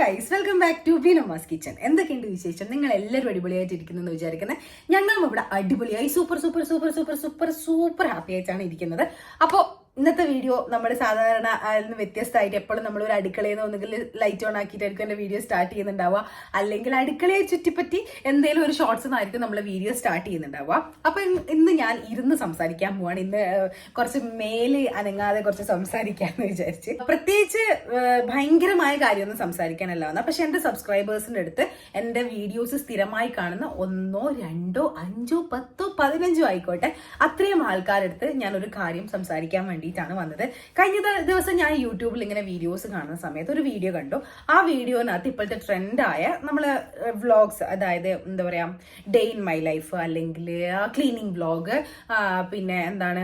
Guys welcome back to Beenama's kitchen എന്തൊക്കെയുണ്ട് വിശേഷം? നിങ്ങൾ എല്ലാവരും അടിപൊളിയായിട്ട് ഇരിക്കുന്നു എന്ന് വിചാരിക്കുന്നത് ഞങ്ങളും ഇവിടെ അടിപൊളിയായി. Super super super super super super happy ആയിട്ടാണ് ഇരിക്കുന്നത്. അപ്പോൾ ഇന്നത്തെ വീഡിയോ നമ്മൾ സാധാരണ അതിൽ വ്യത്യസ്തമായിട്ട് എപ്പോഴും നമ്മൾ ഒരു അടുക്കളയിൽ നിന്ന് ഒന്നുകിൽ ലൈറ്റ് ഓൺ ആക്കിയിട്ടായിരിക്കും എന്റെ വീഡിയോ സ്റ്റാർട്ട് ചെയ്യുന്നുണ്ടാവുക. അല്ലെങ്കിൽ അടുക്കളയെ ചുറ്റിപ്പറ്റി എന്തെങ്കിലും ഒരു ഷോർട്സ് നിന്നായിരിക്കും നമ്മൾ വീഡിയോ സ്റ്റാർട്ട് ചെയ്യുന്നുണ്ടാവുക. അപ്പൊ ഇന്ന് ഞാൻ ഇരുന്ന് സംസാരിക്കാൻ പോവാണ്. ഇന്ന് കുറച്ച് മേൽ അനങ്ങാതെ കുറച്ച് സംസാരിക്കാമെന്ന് വിചാരിച്ച്. പ്രത്യേകിച്ച് ഭയങ്കരമായ കാര്യമൊന്നും സംസാരിക്കാനല്ല വന്ന പക്ഷെ എന്റെ സബ്സ്ക്രൈബേഴ്സിന്റെ അടുത്ത് എന്റെ വീഡിയോസ് സ്ഥിരമായി കാണുന്ന ഒന്നോ രണ്ടോ അഞ്ചോ പത്തോ പതിനഞ്ചോ ആയിക്കോട്ടെ അത്രയും ആൾക്കാരെടുത്ത് ഞാൻ ഒരു കാര്യം സംസാരിക്കാൻ വേണ്ടിയിട്ടാണ് വന്നത്. കഴിഞ്ഞ ദിവസം ഞാൻ യൂട്യൂബിൽ ഇങ്ങനെ വീഡിയോസ് കാണുന്ന സമയത്ത് ഒരു വീഡിയോ കണ്ടു. ആ വീഡിയോനകത്ത് ഇപ്പോഴത്തെ ട്രെൻഡായ നമ്മൾ വ്ളോഗ്സ് അതായത് എന്താ പറയുക ഡേ ഇൻ മൈ ലൈഫ് അല്ലെങ്കിൽ ക്ലീനിങ് വ്ളോഗ് പിന്നെ എന്താണ്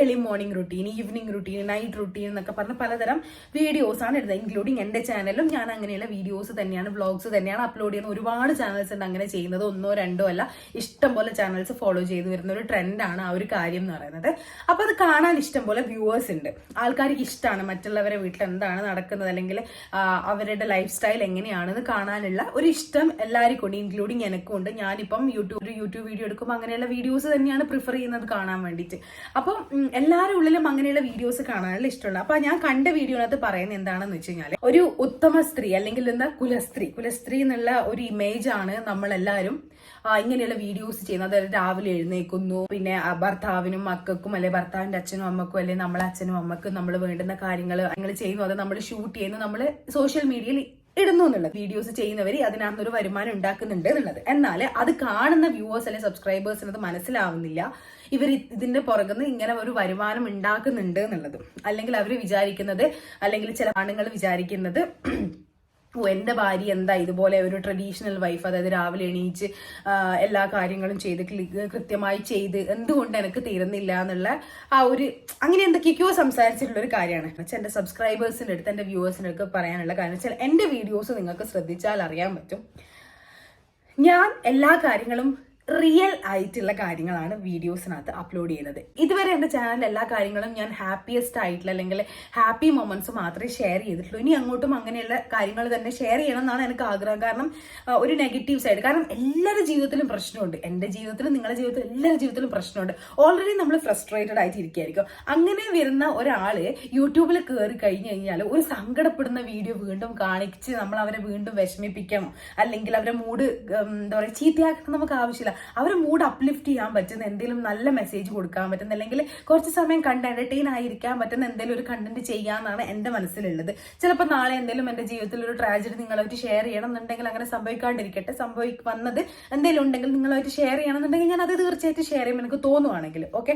early morning routine evening routine night routine എന്നൊക്കെ പറഞ്ഞ പലതരം വീഡിയോസാണ് ഇടുന്നത്. ഇൻക്ലൂഡിങ് എന്റെ ചാനലും ഞാൻ അങ്ങനെയുള്ള വീഡിയോസ് തന്നെയാണ് വ്ളോഗ്സ് തന്നെയാണ് അപ്ലോഡ് ചെയ്യുന്നത്. ഒരുപാട് ചാനൽസ് ഉണ്ട് അങ്ങനെ ചെയ്യുന്നത്. ഒന്നോ രണ്ടോ അല്ല ഇഷ്ടം പോലെ ചാനൽസ് ഫോളോ ചെയ്തു വരുന്ന ഒരു ട്രെൻഡാണ് ആ ഒരു കാര്യം എന്ന് പറയുന്നത്. അപ്പൊ അത് കാണാൻ ഇഷ്ടം പോലെ വ്യൂവേഴ്സ് ഉണ്ട്. ആൾക്കാർക്ക് ഇഷ്ടമാണ് മറ്റുള്ളവരെ വീട്ടിൽ എന്താണ് നടക്കുന്നത് അല്ലെങ്കിൽ അവരുടെ ലൈഫ് സ്റ്റൈൽ എങ്ങനെയാണെന്ന് കാണാനുള്ള ഒരു ഇഷ്ടം എല്ലാവർക്കും ഉണ്ട് ഇൻക്ലൂഡിങ് എനിക്കും ഉണ്ട്. ഞാനിപ്പം യൂട്യൂബ് യൂട്യൂബ് വീഡിയോ എടുക്കുമ്പോൾ അങ്ങനെയുള്ള വീഡിയോസ് തന്നെയാണ് പ്രിഫർ ചെയ്യുന്നത് കാണാൻ വേണ്ടിയിട്ട്. അപ്പം എല്ലാവരുടെ ഉള്ളിലും അങ്ങനെയുള്ള വീഡിയോസ് കാണാനുള്ള ഇഷ്ടമുണ്ട്. അപ്പൊ ഞാൻ കണ്ട വീഡിയോനകത്ത് പറയുന്നത് എന്താണെന്ന് വെച്ച് കഴിഞ്ഞാൽ ഒരു ഉത്തമ സ്ത്രീ അല്ലെങ്കിൽ എന്താ കുലസ്ത്രീ. കുലസ്ത്രീ എന്നുള്ള ഒരു ഇമേജ് ആണ് നമ്മളെല്ലാവരും ഇങ്ങനെയുള്ള വീഡിയോസ് ചെയ്യുന്നത്. അതായത് രാവിലെ എഴുന്നേക്കുന്നു പിന്നെ ഭർത്താവിനും മക്കൾക്കും അല്ലെ ഭർത്താവിന്റെ അച്ഛനും അമ്മക്കും അല്ലെ നമ്മളെ അച്ഛനും അമ്മക്കും നമ്മൾ വേണ്ടുന്ന കാര്യങ്ങൾ നിങ്ങൾ ചെയ്യുന്നു. അത് നമ്മൾ ഷൂട്ട് ചെയ്യുന്നു. നമ്മൾ സോഷ്യൽ മീഡിയയിൽ ഇടുന്നു എന്നുള്ളത്. വീഡിയോസ് ചെയ്യുന്നവർ അതിനകത്തൊരു വരുമാനം ഉണ്ടാക്കുന്നുണ്ട് എന്നുള്ളത്. എന്നാൽ അത് കാണുന്ന വ്യൂവേഴ്സ് അല്ലെങ്കിൽ സബ്സ്ക്രൈബേഴ്സിന് അത് മനസ്സിലാവുന്നില്ല. ഇവർ ഇതിന്റെ പുറകുന്ന് ഇങ്ങനെ ഒരു വരുമാനം ഉണ്ടാക്കുന്നുണ്ട് എന്നുള്ളത്. അല്ലെങ്കിൽ അവർ വിചാരിക്കുന്നത് അല്ലെങ്കിൽ ചില ആണുങ്ങൾ വിചാരിക്കുന്നത് ഓ എന്റെ ഭാര്യ എന്താ ഇതുപോലെ ഒരു ട്രഡീഷണൽ വൈഫ് അതായത് രാവിലെ എണീച്ച് എല്ലാ കാര്യങ്ങളും ചെയ്ത് കൃത്യമായി ചെയ്ത് എന്തുകൊണ്ട് എനിക്ക് തീരുന്നില്ല എന്നുള്ള ആ ഒരു അങ്ങനെ എന്തൊക്കെയൊക്കെയോ സംസാരിച്ചിട്ടുള്ള ഒരു കാര്യമാണ്. വെച്ചാൽ എന്റെ സബ്സ്ക്രൈബേഴ്സിന്റെ അടുത്ത് എന്റെ വ്യൂവേഴ്സിന്റെ അടുത്ത് പറയാനുള്ള കാര്യം വെച്ചാൽ എന്റെ വീഡിയോസ് നിങ്ങൾക്ക് ശ്രദ്ധിച്ചാൽ അറിയാൻ പറ്റും. ഞാൻ എല്ലാ കാര്യങ്ങളും റിയൽ ആയിട്ടുള്ള കാര്യങ്ങളാണ് വീഡിയോസിനകത്ത് അപ്ലോഡ് ചെയ്യുന്നത്. ഇതുവരെ എന്റെ ചാനലിൽ എല്ലാ കാര്യങ്ങളും ഞാൻ ഹാപ്പിയസ്റ്റ് ആയിട്ടുള്ള അല്ലെങ്കിൽ ഹാപ്പി മൊമെന്റ്സ് മാത്രമേ ഷെയർ ചെയ്തിട്ടുള്ളൂ. ഇനി അങ്ങോട്ടും അങ്ങനെയുള്ള കാര്യങ്ങൾ തന്നെ ഷെയർ ചെയ്യണം എന്നാണ് എനിക്ക് ആഗ്രഹം. കാരണം ഒരു നെഗറ്റീവ് സൈഡ് കാരണം എല്ലാവരുടെ ജീവിതത്തിലും പ്രശ്നമുണ്ട്. എന്റെ ജീവിതത്തിലും നിങ്ങളുടെ ജീവിതത്തിലും എല്ലാവരുടെ ജീവിതത്തിലും പ്രശ്നമുണ്ട്. ഓൾറെഡി നമ്മൾ ഫ്രസ്ട്രേറ്റഡ് ആയിട്ട് ഇരിക്കുകയായിരിക്കും. അങ്ങനെ വരുന്ന ഒരാൾ യൂട്യൂബിൽ കയറി കഴിഞ്ഞു കഴിഞ്ഞാൽ ഒരു സങ്കടപ്പെടുന്ന വീഡിയോ വീണ്ടും കാണിച്ച് നമ്മൾ അവരെ വീണ്ടും വിഷമിപ്പിക്കണം. അല്ലെങ്കിൽ അവരെ മൂഡ് എന്താ പറയുക ചീത്തയാക്കണം നമുക്ക് ആവശ്യമില്ല. അവരെ മൂഡ് അപ്ലിഫ്റ്റ് ചെയ്യാൻ പറ്റുന്ന എന്തെങ്കിലും നല്ല മെസ്സേജ് കൊടുക്കാൻ പറ്റുന്ന അല്ലെങ്കിൽ കുറച്ച് സമയം കണ്ട് എന്റർടൈൻ ആയിരിക്കാൻ പറ്റുന്ന എന്തെങ്കിലും ഒരു കണ്ടന്റ് ചെയ്യാന്നാണ് എന്റെ മനസ്സിലുള്ളത്. ചിലപ്പോൾ നാളെ എന്തെങ്കിലും എന്റെ ജീവിതത്തിൽ ഒരു ട്രാജഡി നിങ്ങളായിട്ട് ഷെയർ ചെയ്യണം എന്നുണ്ടെങ്കിൽ അങ്ങനെ സംഭവിക്കാണ്ടിരിക്കട്ടെ. സംഭവി വന്നത് എന്തെങ്കിലും ഉണ്ടെങ്കിൽ നിങ്ങളായിട്ട് ഷെയർ ചെയ്യണം എന്നുണ്ടെങ്കിൽ ഞാൻ അത് തീർച്ചയായിട്ടും ഷെയർ ചെയ്യുമ്പോൾ എനിക്ക് തോന്നുവാണെങ്കിൽ ഓക്കെ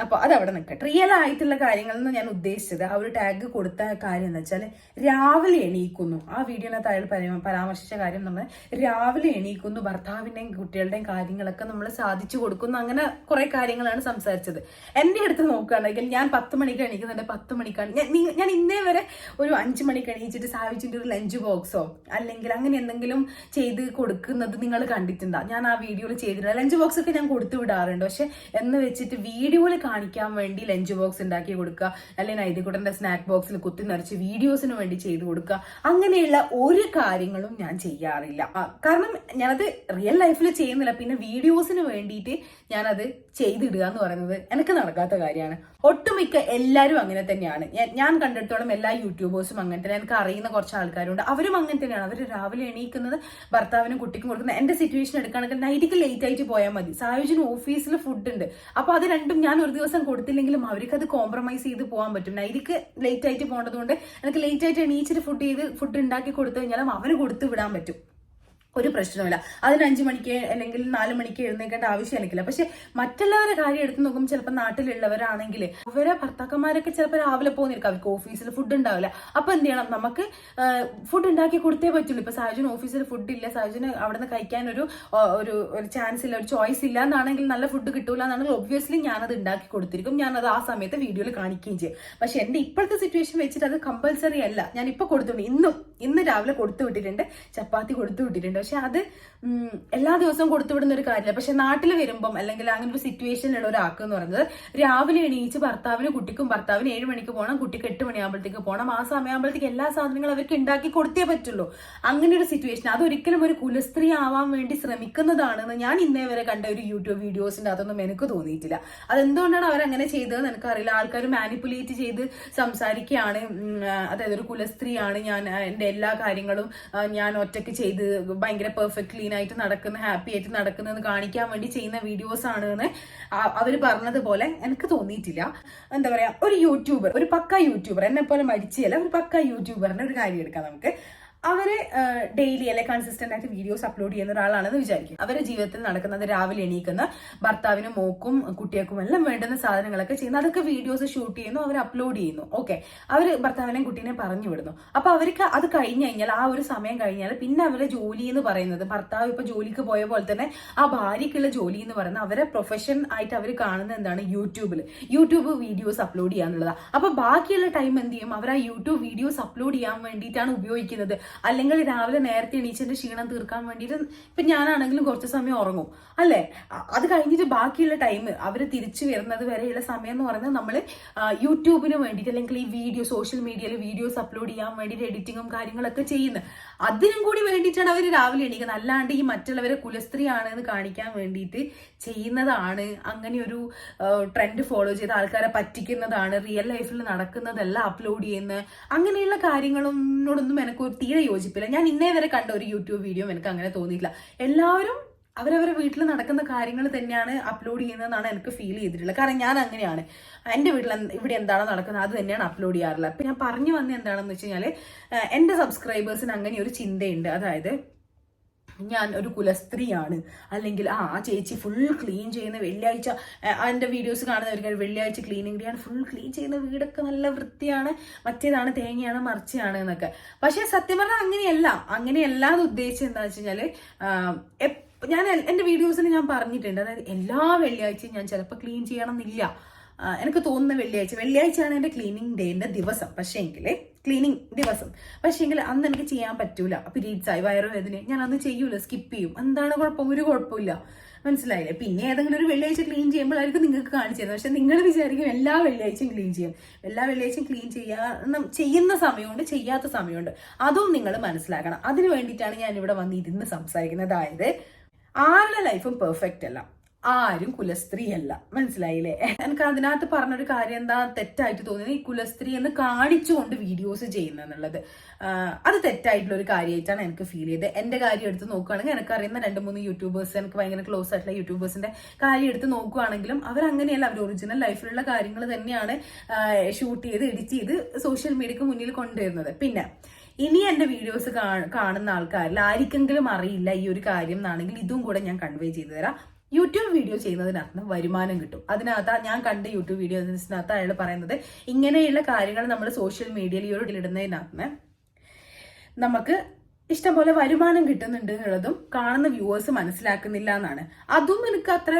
അപ്പോൾ അവിടെ നിൽക്കട്ടെ റിയൽ ആയിട്ടുള്ള കാര്യങ്ങളെന്ന് ഞാൻ ഉദ്ദേശിച്ചത് ആ ഒരു ടാഗ് കൊടുത്ത കാര്യം എന്ന് വെച്ചാൽ രാവിലെ എണീക്കുന്നു. ആ വീഡിയോനകത്ത് അയാൾ പരാ- പരാമർശിച്ച കാര്യം നമ്മൾ രാവിലെ എണീക്കുന്നു ഭർത്താവിന്റെയും കുട്ടികളുടെയും കാര്യങ്ങളൊക്കെ നമ്മൾ സാധിച്ചു കൊടുക്കുന്നു അങ്ങനെ കുറേ കാര്യങ്ങളാണ് സംസാരിച്ചത്. എന്റെ അടുത്ത് നോക്കുകയാണെങ്കിൽ ഞാൻ പത്ത് മണിക്ക് എണീക്കുന്നുണ്ട് പത്ത് മണിക്കാണ്. ഞാൻ ഇന്നേ വരെ ഒരു അഞ്ച് മണിക്ക് എണീച്ചിട്ട് സാവിച്ചിന്റെ ഒരു ലഞ്ച് ബോക്സോ അല്ലെങ്കിൽ അങ്ങനെ എന്തെങ്കിലും ചെയ്ത് കൊടുക്കുന്നത് നിങ്ങൾ കണ്ടിട്ടുണ്ടോ? ഞാൻ ആ വീഡിയോയിൽ ചെയ്തിട്ടുണ്ട് ലഞ്ച് ബോക്സ് ഒക്കെ ഞാൻ കൊടുത്തു വിടാറുണ്ട്. പക്ഷെ എന്ന് വെച്ചിട്ട് വീഡിയോയിൽ കാണിക്കാൻ വേണ്ടി ലഞ്ച് ബോക്സ് ഉണ്ടാക്കി കൊടുക്കുക. അല്ലെങ്കിൽ നൈതികുടന്റെ സ്നാക്ക് ബോക്സിൽ കുത്തി നിറച്ച് വീഡിയോസിന് വേണ്ടി ചെയ്തു കൊടുക്കുക. അങ്ങനെയുള്ള ഒരു കാര്യങ്ങളും ഞാൻ ചെയ്യാറില്ല. കാരണം ഞാനത് റിയൽ ലൈഫിൽ ചെയ്യുന്നില്ല. പിന്നെ വീഡിയോസിന് വേണ്ടിയിട്ട് ഞാനത് ചെയ്തിടുക എന്ന് പറയുന്നത് എനിക്ക് നടക്കാത്ത കാര്യമാണ്. ഒട്ടുമിക്ക എല്ലാവരും അങ്ങനെ തന്നെയാണ്. ഞാൻ- കണ്ടിടത്തോളം എല്ലാ യൂട്യൂബേഴ്സും അങ്ങനെ തന്നെ. എനിക്ക് അറിയുന്ന കുറച്ച് ആൾക്കാരുണ്ട്. അവരും അങ്ങനെ തന്നെയാണ്. അവർ രാവിലെ എണീക്കുന്നത് ഭർത്താവിനും കുട്ടിക്കും കൊടുക്കുന്നത് എന്റെ സിറ്റുവേഷൻ എടുക്കുകയാണെങ്കിൽ നൈറ്റിക്ക് ലേറ്റ് ആയിട്ട് പോയാൽ മതി. സായുജിന് ഓഫീസിൽ ഫുഡ് ഉണ്ട്. അപ്പൊ അത് രണ്ടും ഞാൻ ഒരു ദിവസം കൊടുത്തില്ലെങ്കിലും അത് കോംപ്രമൈസ് ചെയ്ത് പോകാൻ പറ്റും. നൈരിക്ക് ലേറ്റ് ആയിട്ട് പോകേണ്ടതുകൊണ്ട് എനിക്ക് ലേറ്റ് ആയിട്ട് എണീച്ചിട്ട് ഫുഡ് ചെയ്ത് ഫുഡ് ഉണ്ടാക്കി കൊടുത്തു കഴിഞ്ഞാലും അവന് കൊടുത്തു വിടാൻ പറ്റും. ഒരു പ്രശ്നമില്ല അതിന് അഞ്ചു മണിക്ക് അല്ലെങ്കിൽ നാല് മണിക്ക് എഴുന്നേക്കേണ്ട ആവശ്യം എനിക്കില്ല. പക്ഷെ മറ്റുള്ളവരെ കാര്യം എടുത്ത് നോക്കുമ്പോൾ ചിലപ്പോൾ നാട്ടിലുള്ളവരാണെങ്കിൽ അവരെ ഭർത്താക്കന്മാരൊക്കെ ചിലപ്പോൾ രാവിലെ പോകുന്നിരിക്കും അവർക്ക് ഓഫീസിൽ ഫുഡ് ഉണ്ടാവില്ല. അപ്പൊ എന്ത് ചെയ്യണം? നമുക്ക് ഫുഡ് ഉണ്ടാക്കി കൊടുത്തേ പറ്റുള്ളൂ. ഇപ്പൊ സാജുന് ഓഫീസിൽ ഫുഡ് ഇല്ല. സാജുന് അവിടെ നിന്ന് കഴിക്കാൻ ഒരു ഒരു ചാൻസ് ഇല്ല ഒരു ചോയ്സ് ഇല്ല എന്നാണെങ്കിൽ നല്ല ഫുഡ് കിട്ടൂല എന്നാണെങ്കിൽ ഒബ്വിയസ്ലി ഞാനത് ഉണ്ടാക്കി കൊടുത്തിരിക്കും. അത് ആ സമയത്ത് വീഡിയോയിൽ കാണിക്കുകയും ചെയ്യും. പക്ഷെ എന്റെ ഇപ്പോഴത്തെ സിറ്റുവേഷൻ വെച്ചിട്ട് അത് കമ്പൽസറി അല്ല. ഞാൻ ഇപ്പൊ കൊടുത്തു ഇന്നും ഇന്ന് രാവിലെ കൊടുത്തു വിട്ടിട്ടുണ്ട്. ചപ്പാത്തി കൊടുത്തു വിട്ടിട്ടുണ്ട്. പക്ഷെ അത് എല്ലാ ദിവസവും കൊടുത്തുവിടുന്ന ഒരു കാര്യമില്ല പക്ഷെ നാട്ടിൽ വരുമ്പം അല്ലെങ്കിൽ അങ്ങനെ ഒരു സിറ്റുവേഷനിലുള്ള ഒരാൾക്ക് എന്ന് പറയുന്നത് രാവിലെ എണീച്ച് ഭർത്താവിന് കുട്ടിക്കും ഭർത്താവിന് ഏഴ് മണിക്ക് പോകണം കുട്ടിക്ക് എട്ട് മണിയാകുമ്പോഴത്തേക്ക് പോകണം ആ സമയമാകുമ്പോഴത്തേക്ക് എല്ലാ സാധനങ്ങളും അവർക്ക് ഉണ്ടാക്കി കൊടുത്തേ പറ്റുള്ളൂ. അങ്ങനെ ഒരു സിറ്റുവേഷൻ അതൊരിക്കലും ഒരു കുലസ്ത്രീ ആവാൻ വേണ്ടി ശ്രമിക്കുന്നതാണെന്ന് ഞാൻ ഇന്നേ വരെ കണ്ട ഒരു യൂട്യൂബ് വീഡിയോസിന്റെ അതൊന്നും എനിക്ക് തോന്നിയിട്ടില്ല. അതെന്തുകൊണ്ടാണ് അവരങ്ങനെ ചെയ്തതെന്ന് എനിക്കറിയില്ല. ആൾക്കാർ മാനിപ്പുലേറ്റ് ചെയ്ത് സംസാരിക്കുകയാണ്. അതായത് ഒരു കുലസ്ത്രീയാണ് ഞാൻ എന്റെ എല്ലാ കാര്യങ്ങളും ഞാൻ ഒറ്റയ്ക്ക് ചെയ്ത് ഭയങ്കര പെർഫെക്റ്റ് ക്ലീൻ ആയിട്ട് നടക്കുന്ന ഹാപ്പി ആയിട്ട് നടക്കുന്നതെന്ന് കാണിക്കാൻ വേണ്ടി ചെയ്യുന്ന വീഡിയോസ് ആണ് എന്ന് അവർ പറഞ്ഞതുപോലെ എനിക്ക് തോന്നിയിട്ടില്ല. എന്താ പറയാ ഒരു യൂട്യൂബർ ഒരു പക്ക യൂട്യൂബർ എന്നെ പോലെ മരിച്ചല്ല ഒരു പക്ക യൂട്യൂബറിന്റെ ഒരു കാര്യം എടുക്കാം നമുക്ക്. അവർ ഡെയിലി അല്ലെ കൺസിസ്റ്റന്റ് ആയിട്ട് വീഡിയോസ് അപ്ലോഡ് ചെയ്യുന്ന ഒരാളാണെന്ന് വിചാരിക്കും. അവരുടെ ജീവിതത്തിൽ നടക്കുന്നത് രാവിലെ എണീക്കുന്ന ഭർത്താവിനും മോക്കും കുട്ടികൾക്കും എല്ലാം വേണ്ടുന്ന സാധനങ്ങളൊക്കെ ചെയ്യുന്നു. അതൊക്കെ വീഡിയോസ് ഷൂട്ട് ചെയ്യുന്നു അവർ അപ്ലോഡ് ചെയ്യുന്നു. ഓക്കെ അവർ ഭർത്താവിനെയും കുട്ടീനെയും പറഞ്ഞു വിടുന്നു. അപ്പൊ അവർക്ക് അത് കഴിഞ്ഞു കഴിഞ്ഞാൽ ആ ഒരു സമയം കഴിഞ്ഞാൽ പിന്നെ അവരുടെ ജോലി എന്ന് പറയുന്നത് ഭർത്താവ് ഇപ്പൊ ജോലിക്ക് പോയ പോലെ തന്നെ ആ ഭാര്യയ്ക്കുള്ള ജോലി എന്ന് പറയുന്നത് അവരെ പ്രൊഫഷൻ ആയിട്ട് അവർ കാണുന്നത് എന്താണ്? യൂട്യൂബിൽ യൂട്യൂബ് വീഡിയോസ് അപ്ലോഡ് ചെയ്യാന്നുള്ളതാണ് അപ്പൊ ബാക്കിയുള്ള ടൈം എന്ത് ചെയ്യും? അവർ ആ യൂട്യൂബ് വീഡിയോസ് അപ്ലോഡ് ചെയ്യാൻ വേണ്ടിയിട്ടാണ് ഉപയോഗിക്കുന്നത്. അല്ലെങ്കിൽ രാവിലെ നേരത്തെ എണീച്ചതിന്റെ ക്ഷീണം തീർക്കാൻ വേണ്ടിയിട്ട് ഇപ്പൊ ഞാനാണെങ്കിലും കുറച്ച് സമയം ഉറങ്ങും. അല്ലേ? അത് കഴിഞ്ഞിട്ട് ബാക്കിയുള്ള ടൈം അവർ തിരിച്ചു വരുന്നത് വരെയുള്ള സമയം എന്ന് പറയുന്നത് നമ്മൾ യൂട്യൂബിന് വേണ്ടിയിട്ട് അല്ലെങ്കിൽ ഈ വീഡിയോ സോഷ്യൽ മീഡിയയിൽ വീഡിയോസ് അപ്ലോഡ് ചെയ്യാൻ വേണ്ടിയിട്ട് എഡിറ്റിങ്ങും കാര്യങ്ങളൊക്കെ ചെയ്യുന്നത്. അതിനും കൂടി വേണ്ടിയിട്ടാണ് അവർ രാവിലെ എണീക്കുന്നത്. അല്ലാണ്ട് ഈ മറ്റുള്ളവരെ കുലസ്ത്രീയാണ് എന്ന് കാണിക്കാൻ വേണ്ടിയിട്ട് ചെയ്യുന്നതാണ്. അങ്ങനെ ഒരു ട്രെൻഡ് ഫോളോ ചെയ്ത് ആൾക്കാരെ പറ്റിക്കുന്നതാണ്. റിയൽ ലൈഫിൽ നടക്കുന്നതല്ല അപ്ലോഡ് ചെയ്യുന്നത്. അങ്ങനെയുള്ള കാര്യങ്ങളോടൊന്നും എനിക്ക് ഒരു തീരെ യോജിപ്പില്ല. ഞാൻ ഇന്നേ വരെ കണ്ട ഒരു യൂട്യൂബ് വീഡിയോ എനിക്ക് അങ്ങനെ തോന്നിയിട്ടില്ല. എല്ലാവരും അവരവരുടെ വീട്ടിൽ നടക്കുന്ന കാര്യങ്ങൾ തന്നെയാണ് അപ്ലോഡ് ചെയ്യുന്നതെന്നാണ് എനിക്ക് ഫീൽ ചെയ്തിട്ടുള്ളത്. കാരണം ഞാൻ അങ്ങനെയാണ്. എന്റെ വീട്ടിൽ ഇവിടെ എന്താണോ നടക്കുന്നത് അത് തന്നെയാണ് അപ്ലോഡ് ചെയ്യാറുള്ളത്. അപ്പം ഞാൻ പറഞ്ഞു വന്നത് എന്താണെന്ന് വെച്ച് കഴിഞ്ഞാൽ എന്റെ സബ്സ്ക്രൈബേഴ്സിന് അങ്ങനെ ഒരു ചിന്തയുണ്ട്. അതായത് ഞാൻ ഒരു കുലസ്ത്രീയാണ്. അല്ലെങ്കിൽ ആ ആ ചേച്ചി ഫുൾ ക്ലീൻ ചെയ്യുന്ന വെള്ളിയാഴ്ച എന്റെ വീഡിയോസ് കാണുന്നവർക്ക് വെള്ളിയാഴ്ച ക്ലീനിങ് ഡേ ആണ്. ഫുൾ ക്ലീൻ ചെയ്യുന്ന വീടൊക്കെ നല്ല വൃത്തിയാണ്. മറ്റേതാണ് തേങ്ങയാണ് മറിച്ചാണ് എന്നൊക്കെ. പക്ഷേ സത്യം പറഞ്ഞാൽ അങ്ങനെയല്ല. അങ്ങനെയല്ല എന്ന് ഉദ്ദേശിച്ചത് എന്താ വെച്ച് കഴിഞ്ഞാൽ ഞാൻ എന്റെ വീഡിയോസിൽ ഞാൻ പറഞ്ഞിട്ടുണ്ട്. അതായത് എല്ലാ വെള്ളിയാഴ്ചയും ഞാൻ ചിലപ്പോൾ ക്ലീൻ ചെയ്യണമെന്നില്ല എനിക്ക് തോന്നുന്ന വെള്ളിയാഴ്ച. വെള്ളിയാഴ്ചയാണ് എന്റെ ക്ലീനിങ് ഡേന്റെ ദിവസം. പക്ഷേ എങ്കിൽ ക്ലീനിങ് ദിവസം. പക്ഷേ എങ്കിൽ അന്ന് എനിക്ക് ചെയ്യാൻ പറ്റൂല. പീരീഡ്സ് ആയി വയറുവേദന ഞാൻ അന്ന് ചെയ്യൂല. സ്കിപ്പ് ചെയ്യും. എന്താണ് കുഴപ്പം? ഒരു കുഴപ്പമില്ല മനസ്സിലായില്ലേ? പിന്നെ ഏതെങ്കിലും ഒരു വെള്ളിയാഴ്ച ക്ലീൻ ചെയ്യുമ്പോഴായിരിക്കും നിങ്ങൾക്ക് കാണിച്ചു തരുന്നത്. പക്ഷെ നിങ്ങൾ വിചാരിക്കും എല്ലാ വെള്ളിയാഴ്ചയും ക്ലീൻ ചെയ്യും. എല്ലാ വെള്ളിയാഴ്ചയും ക്ലീൻ ചെയ്യാ ചെയ്യുന്ന സമയമുണ്ട് ചെയ്യാത്ത സമയമുണ്ട്. അതും നിങ്ങൾ മനസ്സിലാക്കണം. അതിന് വേണ്ടിയിട്ടാണ് ഞാൻ ഇവിടെ വന്ന് ഇരുന്ന് സംസാരിക്കുന്നത്. അതായത് ആരുടെ ലൈഫും പെർഫെക്റ്റ് അല്ല. ആരും കുലസ്ത്രീ അല്ല മനസ്സിലായില്ലേ? എനിക്ക് അതിനകത്ത് പറഞ്ഞൊരു കാര്യം എന്താ തെറ്റായിട്ട് തോന്നിയത് ഈ കുലസ്ത്രീ എന്ന് കാണിച്ചുകൊണ്ട് വീഡിയോസ് ചെയ്യുന്ന എന്നുള്ളത് അത് തെറ്റായിട്ടുള്ള ഒരു കാര്യമായിട്ടാണ് എനിക്ക് ഫീൽ ചെയ്തത്. എന്റെ കാര്യം എടുത്ത് നോക്കുകയാണെങ്കിൽ എനിക്ക് അറിയുന്ന രണ്ട് മൂന്ന് യൂട്യൂബേഴ്സ് എനിക്ക് ഭയങ്കര ക്ലോസ് ആയിട്ടുള്ള യൂട്യൂബേഴ്സിന്റെ കാര്യം എടുത്ത് നോക്കുകയാണെങ്കിലും അവർ അങ്ങനെയല്ല അവർ ഒറിജിനൽ ലൈഫിലുള്ള കാര്യങ്ങൾ തന്നെയാണ് ഷൂട്ട് ചെയ്ത് എഡിറ്റ് ചെയ്ത് സോഷ്യൽ മീഡിയക്ക് മുന്നിൽ കൊണ്ടുവരുന്നത്. പിന്നെ ഇനി എന്റെ വീഡിയോസ് കാണുന്ന ആൾക്കാരിൽ ആർക്കെങ്കിലും അറിയില്ല ഈ ഒരു കാര്യം എന്നാണെങ്കിൽ ഇതും കൂടെ ഞാൻ കൺവേ ചെയ്തു തരാം. യൂട്യൂബ് വീഡിയോ ചെയ്യുന്നതിനർത്ഥം വരുമാനം കിട്ടും. അതിനകത്ത് ഞാൻ കണ്ട യൂട്യൂബ് വീഡിയോസിനകത്ത് അയാൾ പറയുന്നത് ഇങ്ങനെയുള്ള കാര്യങ്ങൾ നമ്മൾ സോഷ്യൽ മീഡിയയിൽ ഈ ഒരു ഇടുന്നതിനകത്ത് നമുക്ക് ഇഷ്ടംപോലെ വരുമാനം കിട്ടുന്നുണ്ട് എന്നുള്ളതും കാണുന്ന വ്യൂവേഴ്സ് മനസ്സിലാക്കുന്നില്ല എന്നാണ് അതും എനിക്ക് അത്ര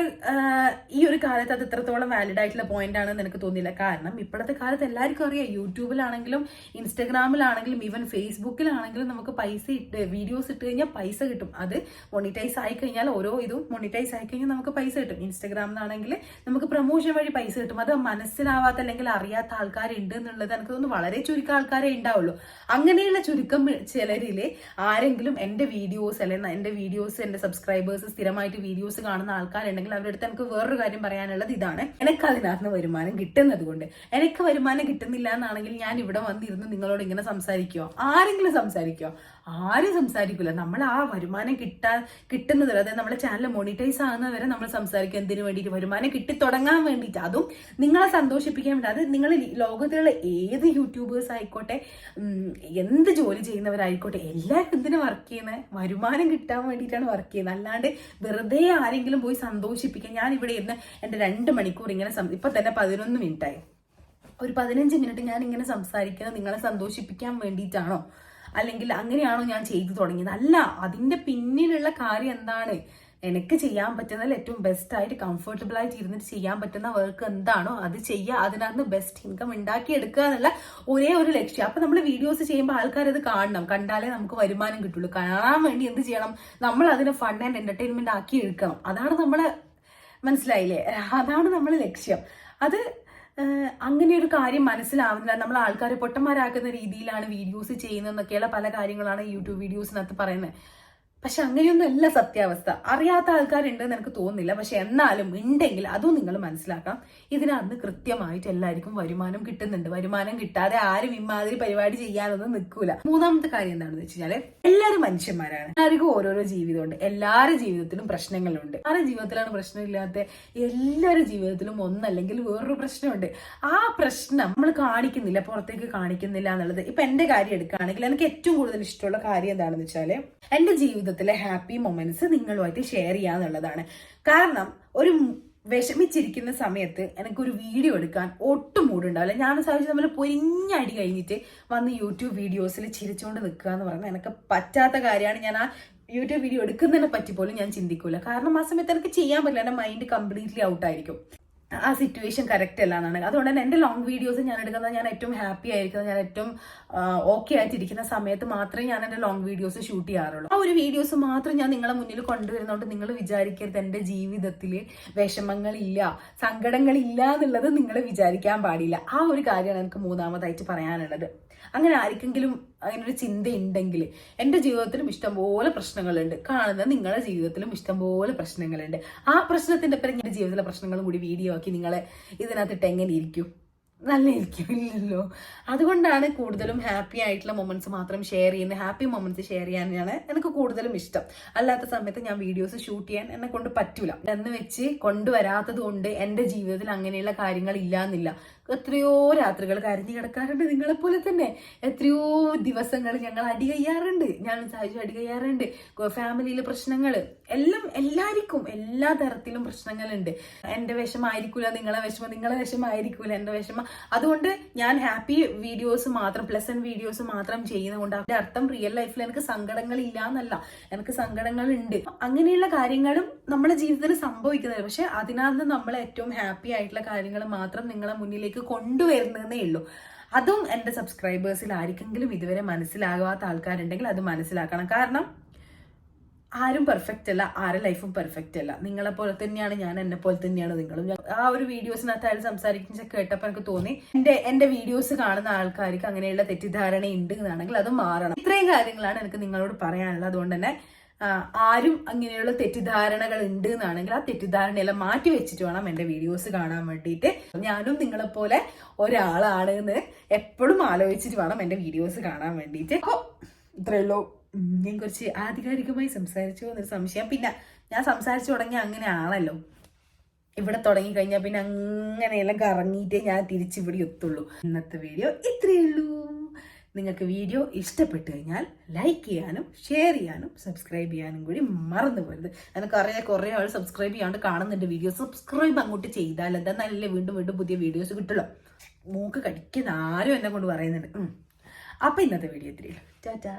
ഈ ഒരു കാലത്ത് അത് എത്രത്തോളം വാലിഡ് ആയിട്ടുള്ള പോയിന്റ് ആണെന്ന് എനിക്ക് തോന്നിയില്ല. കാരണം ഇപ്പോഴത്തെ കാലത്ത് എല്ലാവർക്കും അറിയാം യൂട്യൂബിലാണെങ്കിലും ഇൻസ്റ്റഗ്രാമിലാണെങ്കിലും ഈവൻ ഫേസ്ബുക്കിലാണെങ്കിലും നമുക്ക് പൈസ ഇട്ട് വീഡിയോസ് ഇട്ട് കഴിഞ്ഞാൽ പൈസ കിട്ടും. അത് മോണിറ്റൈസ് ആയി കഴിഞ്ഞാൽ ഓരോ ഇതും മോണിറ്റൈസ് ആയി കഴിഞ്ഞാൽ നമുക്ക് പൈസ കിട്ടും. ഇൻസ്റ്റഗ്രാമിലാണെങ്കിൽ നമുക്ക് പ്രൊമോഷൻ വഴി പൈസ കിട്ടും. അത് മനസ്സിലാവാത്ത അല്ലെങ്കിൽ അറിയാത്ത ആൾക്കാരുണ്ട് എന്നുള്ളത് എനിക്ക് തോന്നുന്നു വളരെ ചുരുക്കം ആൾക്കാരെ ഉണ്ടാവുള്ളൂ. അങ്ങനെയുള്ള ചുരുക്കം ചിലരിൽ ആരെങ്കിലും എന്റെ വീഡിയോസ് അല്ലെങ്കിൽ എന്റെ വീഡിയോസ് എന്റെ സബ്സ്ക്രൈബേഴ്സ് സ്ഥിരമായിട്ട് വീഡിയോസ് കാണുന്ന ആൾക്കാരുണ്ടെങ്കിൽ അവരുടെ അടുത്ത് എനിക്ക് വേറൊരു കാര്യം പറയാനുള്ളത് ഇതാണ്. എനിക്ക് അതിനകത്ത് വരുമാനം കിട്ടുന്നത് കൊണ്ട്. എനിക്ക് വരുമാനം കിട്ടുന്നില്ല എന്നാണെങ്കിൽ ഞാൻ ഇവിടെ വന്നിരുന്ന് നിങ്ങളോട് ഇങ്ങനെ സംസാരിക്കുക ആരെങ്കിലും സംസാരിക്കുമോ ആരും സംസാരിക്കില്ല നമ്മൾ ആ വരുമാനം കിട്ടാ കിട്ടുന്നത് അതായത് നമ്മുടെ ചാനൽ മോണിറ്റൈസ് ആകുന്നവരെ നമ്മൾ സംസാരിക്കുക എന്തിനു വേണ്ടിയിട്ട്. വരുമാനം കിട്ടി തുടങ്ങാൻ വേണ്ടിയിട്ട്. അതും നിങ്ങളെ സന്തോഷിപ്പിക്കാൻ വേണ്ടി. അത് നിങ്ങൾ ലോകത്തിലുള്ള ഏത് യൂട്യൂബേഴ്സ് ആയിക്കോട്ടെ എന്ത് ജോലി ചെയ്യുന്നവരായിക്കോട്ടെ എല്ലാവരും എന്തിനു വർക്ക് ചെയ്യുന്നത് വരുമാനം കിട്ടാൻ വേണ്ടിയിട്ടാണ് വർക്ക് ചെയ്യുന്നത്. അല്ലാണ്ട് വെറുതെ ആരെങ്കിലും പോയി സന്തോഷിപ്പിക്കാൻ. ഞാൻ ഇവിടെ ഇരുന്ന് എന്റെ രണ്ട് മണിക്കൂർ ഇങ്ങനെ ഇപ്പൊ തന്നെ പതിനൊന്ന് മിനിറ്റായി ഒരു പതിനഞ്ച് മിനിറ്റ് ഞാൻ ഇങ്ങനെ സംസാരിക്കുന്നത് നിങ്ങളെ സന്തോഷിപ്പിക്കാൻ വേണ്ടിയിട്ടാണോ? അല്ലെങ്കിൽ അങ്ങനെയാണോ ഞാൻ ചെയ്തു തുടങ്ങിയത്? അല്ല അതിന്റെ പിന്നിലുള്ള കാര്യം എന്താണ്? എനിക്ക് ചെയ്യാൻ പറ്റുന്നതിൽ ഏറ്റവും ബെസ്റ്റ് ആയിട്ട് കംഫർട്ടബിൾ ആയിട്ട് ഇരുന്നിട്ട് ചെയ്യാൻ പറ്റുന്ന വർക്ക് എന്താണോ അത് ചെയ്യുക അതിനകത്ത് ബെസ്റ്റ് ഇൻകം ഉണ്ടാക്കി എടുക്കുക എന്നുള്ള ഒരേ ഒരു ലക്ഷ്യം. അപ്പൊ നമ്മൾ വീഡിയോസ് ചെയ്യുമ്പോൾ ആൾക്കാർ അത് കാണണം. കണ്ടാലേ നമുക്ക് വരുമാനം കിട്ടുള്ളൂ. കാണാൻ വേണ്ടി എന്ത് ചെയ്യണം? നമ്മൾ അതിനെ ഫൺ ആൻഡ് എന്റർടൈൻമെന്റ് ആക്കി എടുക്കണം. അതാണ് നമ്മൾ മനസ്സിലായില്ലേ? അതാണ് നമ്മൾ ലക്ഷ്യം. അത് അങ്ങനെ ഒരു കാര്യം മനസ്സിലാവുന്നില്ല. നമ്മൾ ആൾക്കാരെ പൊട്ടന്മാരാക്കുന്ന രീതിയിലാണ് വീഡിയോസ് ചെയ്യുന്നതെന്നൊക്കെയുള്ള പല കാര്യങ്ങളാണ് യൂട്യൂബ് വീഡിയോസിനകത്ത് പറയുന്നത്. പക്ഷെ അങ്ങനെയൊന്നും അല്ല സത്യാവസ്ഥ. അറിയാത്ത ആൾക്കാരുണ്ടെന്ന് എനിക്ക് തോന്നുന്നില്ല. പക്ഷെ എന്നാലും ഉണ്ടെങ്കിൽ അതും നിങ്ങൾ മനസ്സിലാക്കാം. ഇതിനകത്ത് കൃത്യമായിട്ട് എല്ലാവർക്കും വരുമാനം കിട്ടുന്നുണ്ട്. വരുമാനം കിട്ടാതെ ആരും ഇമാതിരി പരിപാടി ചെയ്യാനൊന്നും നിൽക്കൂല. മൂന്നാമത്തെ കാര്യം എന്താണെന്ന് വെച്ച് കഴിഞ്ഞാൽ എല്ലാവരും മനുഷ്യന്മാരാണ്. എല്ലാവർക്കും ഓരോരോ ജീവിതമുണ്ട്. എല്ലാവരുടെ ജീവിതത്തിലും പ്രശ്നങ്ങളുണ്ട്. ആരുടെ ജീവിതത്തിലാണ് പ്രശ്നമില്ലാത്ത? എല്ലാവരുടെ ജീവിതത്തിലും ഒന്നല്ലെങ്കിൽ വേറൊരു പ്രശ്നമുണ്ട്. ആ പ്രശ്നം നമ്മൾ കാണിക്കുന്നില്ല. പുറത്തേക്ക് കാണിക്കുന്നില്ല എന്നുള്ളത്. ഇപ്പൊ എന്റെ കാര്യം എടുക്കുകയാണെങ്കിൽ എനിക്ക് ഏറ്റവും കൂടുതൽ ഇഷ്ടമുള്ള കാര്യം എന്താണെന്ന് വെച്ചാൽ എന്റെ ജീവിതത്തിലെ ഹാപ്പി മൊമെന്റ്സ് നിങ്ങളുമായിട്ട് ഷെയർ ചെയ്യാന്നുള്ളതാണ്. കാരണം ഒരു വിഷമിച്ചിരിക്കുന്ന സമയത്ത് എനിക്കൊരു വീഡിയോ എടുക്കാൻ ഒട്ടും മൂടുണ്ടാവില്ല ഞാൻ സാധിച്ചു നമ്മൾ പൊരിഞ്ഞടി കഴിഞ്ഞിട്ട് വന്ന് യൂട്യൂബ് വീഡിയോസിൽ ചിരിച്ചുകൊണ്ട് നിൽക്കുക എന്ന് പറഞ്ഞാൽ എനിക്ക് പറ്റാത്ത കാര്യമാണ് ഞാൻ ആ യൂട്യൂബ് വീഡിയോ എടുക്കുന്നതിനെ പറ്റി പോലും ഞാൻ ചിന്തിക്കൂല. കാരണം ആ സമയത്ത് എനിക്ക് ചെയ്യാൻ പറ്റില്ല. എന്റെ മൈൻഡ് കംപ്ലീറ്റ്ലി ഔട്ടായിരിക്കും ആ സിറ്റുവേഷൻ കറക്റ്റ് അല്ല എന്നാണ്. അതുകൊണ്ട് തന്നെ എന്റെ ലോങ് വീഡിയോസ് ഞാൻ എടുക്കുന്നത് ഞാൻ ഏറ്റവും ഹാപ്പി ആയിരിക്കുന്നത് ഞാൻ ഏറ്റവും ഓക്കെ ആയിട്ടിരിക്കുന്ന സമയത്ത് മാത്രമേ ഞാൻ എന്റെ ലോങ് വീഡിയോസ് ഷൂട്ട് ചെയ്യാറുള്ളൂ. ആ ഒരു വീഡിയോസ് മാത്രം ഞാൻ നിങ്ങളെ മുന്നിൽ കൊണ്ടുവരുന്നതുകൊണ്ട് നിങ്ങൾ വിചാരിക്കരുത് എന്റെ ജീവിതത്തിൽ വിഷമങ്ങളില്ല സങ്കടങ്ങളില്ല എന്നുള്ളത് നിങ്ങൾ വിചാരിക്കാൻ പാടില്ല. ആ ഒരു കാര്യമാണ് എനിക്ക് മൂന്നാമതായിട്ട് പറയാനുള്ളത്. അങ്ങനെ ആർക്കെങ്കിലും അങ്ങനെ ഒരു ചിന്ത ഉണ്ടെങ്കിൽ എന്റെ ജീവിതത്തിലും ഇഷ്ടംപോലെ പ്രശ്നങ്ങളുണ്ട്. കാണുന്ന നിങ്ങളുടെ ജീവിതത്തിലും ഇഷ്ടംപോലെ പ്രശ്നങ്ങളുണ്ട്. ആ പ്രശ്നത്തിന്റെ പേര് എന്റെ ജീവിതത്തിലെ പ്രശ്നങ്ങളും കൂടി വീഡിയോ ആക്കി നിങ്ങൾ ഇതിനകത്തിട്ട് എങ്ങനെ ഇരിക്കും. നല്ല ഇരിക്കും ഇല്ലല്ലോ അതുകൊണ്ടാണ് കൂടുതലും ഹാപ്പി ആയിട്ടുള്ള മൊമെന്റ്സ് മാത്രം ഷെയർ ചെയ്യുന്നത്. ഹാപ്പി മൊമെന്റ്സ് ഷെയർ ചെയ്യാനാണ് എനിക്ക് കൂടുതലും ഇഷ്ടം. അല്ലാത്ത സമയത്ത് ഞാൻ വീഡിയോസ് ഷൂട്ട് ചെയ്യാൻ എന്നെ കൊണ്ട് പറ്റൂല. എന്ന് വെച്ച് കൊണ്ടുവരാത്തത് കൊണ്ട് എന്റെ ജീവിതത്തിൽ അങ്ങനെയുള്ള കാര്യങ്ങൾ ഇല്ലാന്നില്ല. എത്രയോ രാത്രികൾ കരഞ്ഞു കിടക്കാറുണ്ട് നിങ്ങളെപ്പോലെ തന്നെ. എത്രയോ ദിവസങ്ങൾ ഞങ്ങൾ അടി കയ്യാറുണ്ട്. ഞാൻ സാഹിച്ചു അടി കയ്യാറുണ്ട്. ഫാമിലിയിലെ പ്രശ്നങ്ങൾ എല്ലാം എല്ലാവർക്കും എല്ലാ തരത്തിലും പ്രശ്നങ്ങളുണ്ട്. എന്റെ വിഷമായിരിക്കൂല നിങ്ങളെ വിഷമം നിങ്ങളെ വിഷമായിരിക്കൂല എന്റെ വിഷമം. അതുകൊണ്ട് ഞാൻ ഹാപ്പി വീഡിയോസ് മാത്രം പ്ലസൻ വീഡിയോസ് മാത്രം ചെയ്യുന്നതുകൊണ്ട് അതിന്റെ അർത്ഥം റിയൽ ലൈഫിൽ എനിക്ക് സങ്കടങ്ങൾ ഇല്ല എന്നല്ല. എനിക്ക് സങ്കടങ്ങൾ ഉണ്ട് അങ്ങനെയുള്ള കാര്യങ്ങളും നമ്മുടെ ജീവിതത്തിൽ സംഭവിക്കുന്നത് പക്ഷെ അതിനകത്ത് നമ്മൾ ഏറ്റവും ഹാപ്പി ആയിട്ടുള്ള കാര്യങ്ങൾ മാത്രം നിങ്ങളെ മുന്നിലേക്ക് കൊണ്ടുവരുന്നതേ ഉള്ളൂ. അതും എന്റെ സബ്സ്ക്രൈബേഴ്സിൽ ആർക്കെങ്കിലും ഇതുവരെ മനസ്സിലാകാത്ത ആൾക്കാരുണ്ടെങ്കിൽ അത് മനസ്സിലാക്കണം. കാരണം ആരും പെർഫെക്റ്റ് അല്ല ആരും ലൈഫും പെർഫെക്റ്റ് അല്ല. നിങ്ങളെ പോലെ തന്നെയാണ് ഞാൻ എന്നെ പോലെ തന്നെയാണ് നിങ്ങളും. ആ ഒരു വീഡിയോസിനകത്ത് അയാൾ സംസാരിക്കുന്ന കേട്ടപ്പോൾ എനിക്ക് തോന്നി എന്റെ എന്റെ വീഡിയോസ് കാണുന്ന ആൾക്കാർക്ക് അങ്ങനെയുള്ള തെറ്റിദ്ധാരണ ഉണ്ട് എന്നാണെങ്കിൽ അത് മാറണം. ഇത്രയും കാര്യങ്ങളാണ് എനിക്ക് നിങ്ങളോട് പറയാനുള്ളത്. അതുകൊണ്ട് തന്നെ ആരും അങ്ങനെയുള്ള തെറ്റിദ്ധാരണകൾ ഉണ്ട് എന്നാണെങ്കിൽ ആ തെറ്റിദ്ധാരണയെല്ലാം മാറ്റി വെച്ചിട്ട് വേണം എന്റെ വീഡിയോസ് കാണാൻ വേണ്ടിയിട്ട്. ഞാനും നിങ്ങളെപ്പോലെ ഒരാളാണ് എന്ന് എപ്പോഴും ആലോചിച്ചിട്ട് വേണം എന്റെ വീഡിയോസ് കാണാൻ വേണ്ടിയിട്ട്. അപ്പോൾ ഇത്രയേ ഉള്ളൂ. ഉം, ഞാൻ കുറച്ച് ആധികാരികമായി സംസാരിച്ചു എന്നൊരു സംശയം. പിന്നെ ഞാൻ സംസാരിച്ചു തുടങ്ങിയ അങ്ങനെ ആണല്ലോ ഇവിടെ തുടങ്ങി കഴിഞ്ഞാൽ പിന്നെ അങ്ങനെയെല്ലാം കറങ്ങിയിട്ടേ ഞാൻ തിരിച്ചിവിടെ എത്തുള്ളൂ. ഇന്നത്തെ വീഡിയോ ഇത്രയേ ഉള്ളൂ. നിങ്ങൾക്ക് വീഡിയോ ഇഷ്ടപ്പെട്ടു കഴിഞ്ഞാൽ ലൈക്ക് ചെയ്യാനും ഷെയർ ചെയ്യാനും സബ്സ്ക്രൈബ് ചെയ്യാനും കൂടി മറന്നു പോരുത്. എനിക്കറിയാം കുറേ ആൾ സബ്സ്ക്രൈബ് ചെയ്യാണ്ട് കാണുന്നുണ്ട് വീഡിയോ സബ്സ്ക്രൈബ് അങ്ങോട്ട് ചെയ്താൽ എന്താ നല്ല വീണ്ടും വീണ്ടും പുതിയ വീഡിയോസ് കിട്ടുള്ളൂ. മൂക്ക് കടിക്കുന്ന ആരും എന്നെ കൊണ്ട് പറയുന്നുണ്ട്. അപ്പം ഇന്നത്തെ വീഡിയോ ഇത്രയേ ടാറ്റാ.